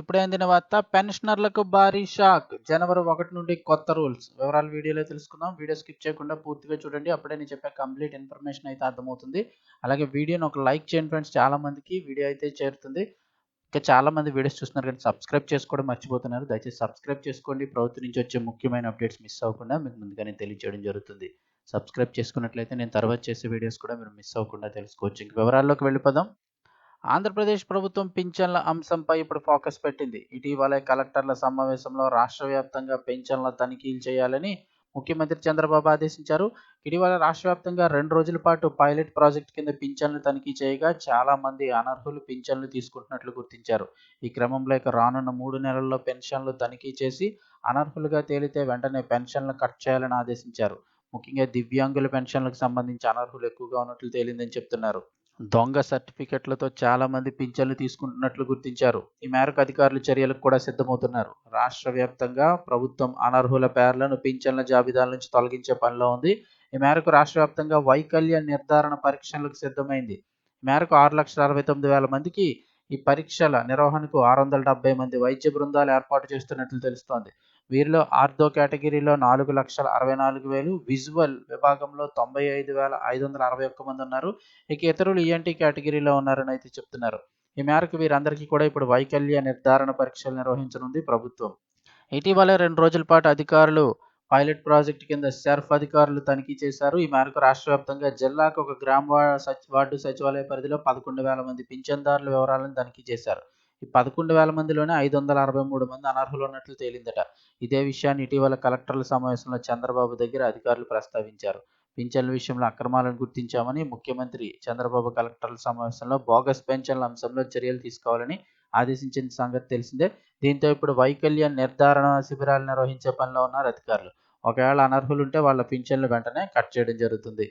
ఇప్పుడే అందిన వార్త? పెన్షనర్లకు భారీ షాక్. జనవరి ఒకటి నుండి కొత్త రూల్స్. వివరాలు వీడియోలో తెలుసుకుందాం. వీడియో స్కిప్ చేయకుండా పూర్తిగా చూడండి. అప్పుడే నేను చెప్పే కంప్లీట్ ఇన్ఫర్మేషన్ అయితే అర్థమవుతుంది. అలాగే వీడియోని ఒక లైక్ చేయండి ఫ్రెండ్స్. చాలా మందికి వీడియో అయితే చేరుతుంది. ఇంకా చాలా మంది వీడియోస్ చూస్తున్నారు కానీ సబ్స్క్రైబ్ చేసుకోవడం మర్చిపోతున్నారు. దయచేసి సబ్స్క్రైబ్ చేసుకోండి. ప్రభుత్వం నుంచి వచ్చే ముఖ్యమైన అప్డేట్స్ మిస్ అవ్వకుండా మీకు ముందుగానే తెలియజేయడం జరుగుతుంది. సబ్స్క్రైబ్ చేసుకున్నట్లయితే నేను తర్వాత చేసే వీడియోస్ కూడా మీరు మిస్ అవ్వకుండా తెలుసుకోవచ్చు. ఇంక వివరాల్లోకి వెళ్ళిపోదాం. ఆంధ్రప్రదేశ్ ప్రభుత్వం పింఛన్ల అంశంపై ఇప్పుడు ఫోకస్ పెట్టింది. ఇటీవలే కలెక్టర్ల సమావేశంలో రాష్ట్ర వ్యాప్తంగా పింఛన్ల తనిఖీలు చేయాలని ముఖ్యమంత్రి చంద్రబాబు ఆదేశించారు. ఇటీవల రాష్ట్ర వ్యాప్తంగా రెండు రోజుల పాటు పైలట్ ప్రాజెక్ట్ కింద పింఛన్లు తనిఖీ చేయగా చాలా మంది అనర్హులు పింఛన్లు తీసుకుంటున్నట్లు గుర్తించారు. ఈ క్రమంలో ఇక రానున్న మూడు నెలల్లో పెన్షన్లు తనిఖీ చేసి అనర్హులుగా తేలితే వెంటనే పెన్షన్లు కట్ చేయాలని ఆదేశించారు. ముఖ్యంగా దివ్యాంగుల పెన్షన్లకు సంబంధించి అనర్హులు ఎక్కువగా ఉన్నట్లు తేలిందని చెప్తున్నారు. దొంగ సర్టిఫికెట్లతో చాలా మంది పింఛన్లు తీసుకుంటున్నట్లు గుర్తించారు. ఈ మేరకు అధికారులు చర్యలకు కూడా సిద్ధమవుతున్నారు. రాష్ట్ర వ్యాప్తంగా ప్రభుత్వం అనర్హుల పేర్లను పింఛన్ల జాబితాల నుంచి తొలగించే పనిలో ఉంది. ఈ మేరకు రాష్ట్ర వ్యాప్తంగా వైకల్య నిర్ధారణ పరీక్షలకు సిద్ధమైంది. ఈ మేరకు ఆరు లక్షల అరవై తొమ్మిది వేల మందికి ఈ పరీక్షల నిర్వహణకు ఆరు వందల డెబ్బై మంది వైద్య బృందాలు ఏర్పాటు చేస్తున్నట్లు తెలుస్తోంది. వీరిలో ఆర్థో కేటగిరీలో నాలుగు లక్షల అరవై నాలుగు వేలు విజువల్ విభాగంలో తొంభై ఐదు వేల ఐదు వందల అరవై ఒక్క మంది ఉన్నారు. ఇక ఇతరులు ఈఎన్టీ కేటగిరీలో ఉన్నారని అయితే చెప్తున్నారు. ఈ మేరకు వీరందరికీ కూడా ఇప్పుడు వైకల్య నిర్ధారణ పరీక్షలు నిర్వహించనుంది ప్రభుత్వం. ఇటీవల రెండు రోజుల పాటు అధికారులు పైలట్ ప్రాజెక్టు కింద సెర్ఫ్ అధికారులు తనిఖీ చేశారు. ఈ మేరకు రాష్ట్ర వ్యాప్తంగా జిల్లాకు ఒక గ్రామ వార్డు సచివాలయ పరిధిలో పదకొండు వేల మంది పింఛన్దారుల వివరాలను తనిఖీ చేశారు. ఈ పదకొండు వేల మందిలోనే ఐదు వందల అరవై మూడు మంది అనర్హులు ఉన్నట్లు తేలిందట. ఇదే విషయాన్ని ఇటీవల కలెక్టర్ల సమావేశంలో చంద్రబాబు దగ్గర అధికారులు ప్రస్తావించారు. పింఛన్ల విషయంలో అక్రమాలను గుర్తించామని ముఖ్యమంత్రి చంద్రబాబు కలెక్టర్ల సమావేశంలో బోగస్ పెన్షన్ల అంశంలో చర్యలు తీసుకోవాలని ఆదేశించిన సంగతి తెలిసిందే. దీంతో ఇప్పుడు వైకల్య నిర్ధారణ శిబిరాలు నిర్వహించే పనిలో ఉన్నారు అధికారులు. ఒకవేళ అనర్హులు ఉంటే వాళ్ళ పింఛన్లు వెంటనే కట్ చేయడం జరుగుతుంది.